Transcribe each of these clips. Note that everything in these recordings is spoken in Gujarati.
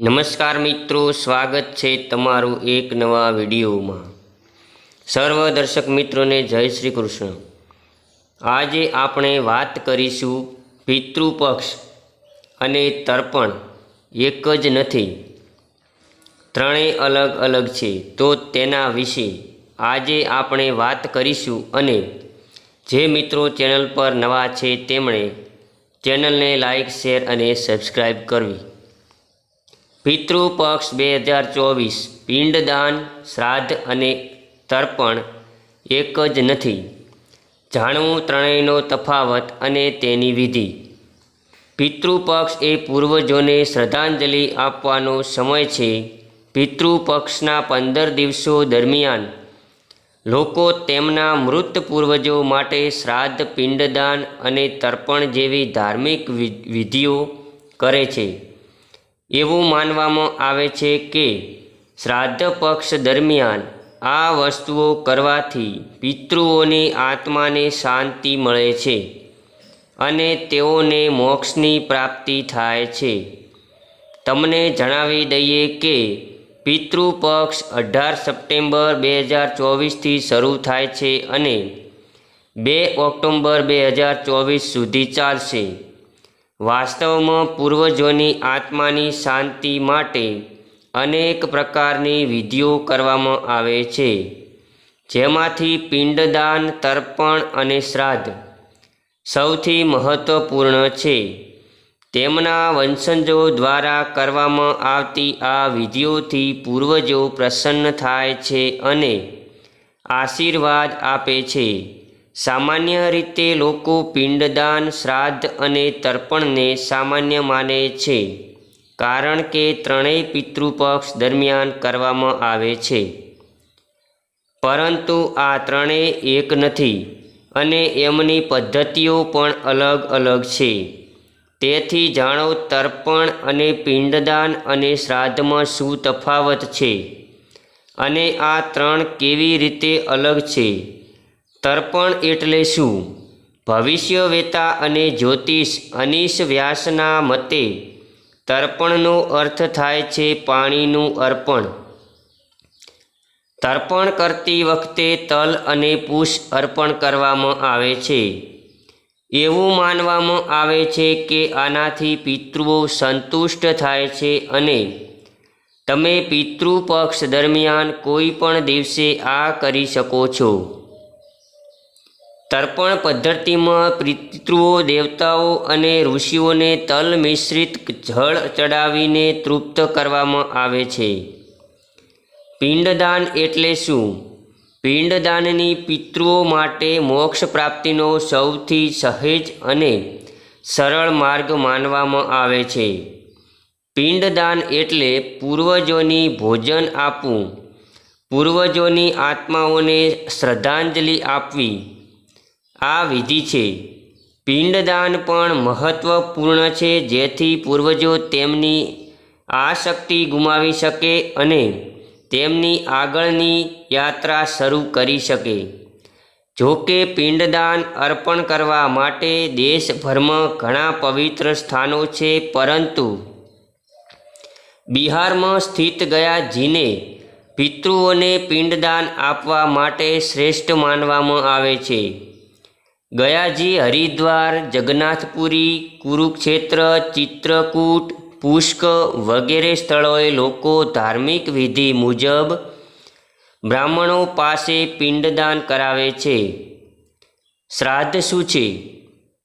નમસ્કાર મિત્રો, સ્વાગત છે તમારું એક નવા વિડીયોમાં. સર્વ દર્શક મિત્રોને જય શ્રી કૃષ્ણ. આજે આપણે વાત કરીશું પિતૃપક્ષ અને તર્પણ એક જ નથી, ત્રણેય અલગ અલગ છે. તો તેના વિશે આજે આપણે વાત કરીશું અને જે મિત્રો ચેનલ પર નવા છે તેમણે ચેનલને લાઇક શેર અને સબસ્ક્રાઈબ કરવી. પિતૃપક્ષ બે હજાર ચોવીસ પિંડદાન, શ્રાદ્ધ અને તર્પણ એક જ નથી. જાણવું ત્રણેયનો તફાવત અને તેની વિધિ. પિતૃપક્ષ એ પૂર્વજોને શ્રદ્ધાંજલિ આપવાનો સમય છે. પિતૃપક્ષના પંદર દિવસો દરમિયાન લોકો તેમના મૃત પૂર્વજો માટે શ્રાદ્ધ, પિંડદાન અને તર્પણ જેવી ધાર્મિક વિધિઓ કરે છે. એવું માનવામાં આવે છે કે શ્રાદ્ધ પક્ષ દરમિયાન આ વસ્તુઓ કરવાથી પિતૃઓની આત્માને શાંતિ મળે છે અને તેઓને મોક્ષની પ્રાપ્તિ થાય છે. તમને જણાવી દઈએ કે પિતૃપક્ષ અઢાર સપ્ટેમ્બર બે હજાર ચોવીસથી શરૂ થાય છે અને બે ઓક્ટોબર બે હજાર ચોવીસ સુધી ચાલશે. વાસ્તવમાં પૂર્વજોની આત્માની શાંતિ માટે અનેક પ્રકારની વિધિઓ કરવામાં આવે છે. જેમાંથી પિંડદાન, તર્પણ અને શ્રાદ્ધ સૌથી મહત્વપૂર્ણ છે. તેમના વંશજો દ્વારા કરવામાં આવતી આ વિધિઓથી પૂર્વજો પ્રસન્ન થાય છે અને આશીર્વાદ આપે છે. સામાન્ય રીતે લોકો પિંડદાન, શ્રાદ્ધ અને તર્પણને સામાન્ય માને છે, કારણ કે ત્રણેય પિતૃપક્ષ દરમિયાન કરવામાં આવે છે. પરંતુ આ ત્રણેય એક નથી અને એમની પદ્ધતિઓ પણ અલગ અલગ છે. તેથી જાણો તર્પણ અને પિંડદાન અને શ્રાદ્ધમાં શું તફાવત છે અને આ ત્રણ કેવી રીતે અલગ છે? તર્પણ એટલે શું? ભવિષ્ય વેતા અને જ્યોતિષ અનીશ વ્યાસના મતે તર્પણનો અર્થ થાય છે પાણીનું અર્પણ. તર્પણ કરતી વખતે તલ અને પુષ અર્પણ કરવામાં આવે છે. એવું માનવામાં આવે છે કે આનાથી પિતૃઓ સંતુષ્ટ થાય છે અને તમે પિતૃપક્ષ દરમિયાન કોઈ પણ દિવસે આ કરી શકો છો. તર્પણ પદ્ધતિમાં પિતૃઓ, દેવતાઓ અને ઋષિઓને તલ મિશ્રિત જળ ચડાવીને તૃપ્ત કરવામાં આવે છે. પિંડદાન એટલે શું? પિંડદાનની પિતૃઓ માટે મોક્ષ પ્રાપ્તિનો સૌથી સહેજ અને સરળ માર્ગ માનવામાં આવે છે. પિંડદાન એટલે પૂર્વજોની ભોજન આપવું. પૂર્વજોની આત્માઓને શ્રદ્ધાંજલિ આપવી. આ વિધિ છે. પિંડદાન પણ મહત્વપૂર્ણ છે, જેથી પૂર્વજો તેમની આશક્તિ ગુમાવી શકે અને તેમની આગળની યાત્રા શરૂ કરી શકે. જો કે પિંડદાન અર્પણ કરવા માટે દેશભરમાં ઘણા પવિત્ર સ્થાનો છે, પરંતુ બિહારમાં સ્થિત ગયા જીને પિતૃઓને પિંડદાન આપવા માટે શ્રેષ્ઠ માનવામાં આવે છે. ગયાજી, હરિદ્વાર, જગન્નાથપુરી, કુરુક્ષેત્ર, ચિત્રકૂટ, પુષ્ક વગેરે સ્થળોએ લોકો ધાર્મિક વિધિ મુજબ બ્રાહ્મણો પાસે પિંડદાન કરાવે છે. શ્રાદ્ધ શું છે?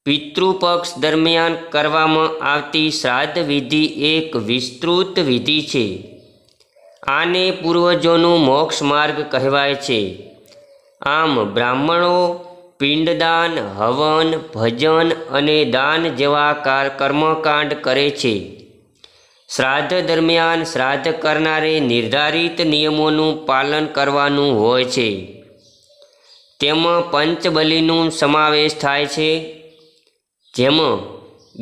પિતૃપક્ષ દરમિયાન કરવામાં આવતી શ્રાદ્ધ વિધિ એક વિસ્તૃત વિધિ છે. આને પૂર્વજોનું મોક્ષ માર્ગ કહેવાય છે. આમ બ્રાહ્મણો પિંડદાન, હવન, ભજન અને દાન જેવા કાર, કર્મકાંડ કરે છે. શ્રાદ્ધ દરમિયાન શ્રાદ્ધ કરનારે નિર્ધારિત નિયમોનું પાલન કરવાનું હોય છે. તેમાં પંચબલીનો સમાવેશ થાય છે. જેમાં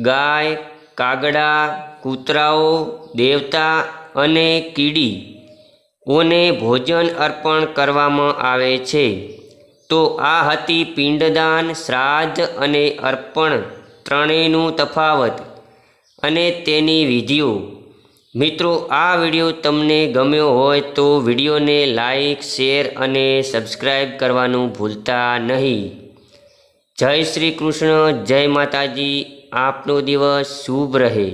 ગાય, કાગડા, કૂતરાઓ, દેવતા અને કીડી ઓને ભોજન અર્પણ કરવામાં આવે છે. તો આ હતી પિંડદાન, શ્રાદ્ધ અને અર્પણ ત્રણેયનું તફાવત અને તેની વિધિઓ. મિત્રો, આ વીડિયો તમને ગમ્યો હોય તો વિડીયોને લાઈક, શેર અને સબસ્ક્રાઈબ કરવાનું ભૂલતા નહીં. જય શ્રી કૃષ્ણ, જય માતાજી. આપનો દિવસ શુભ રહે.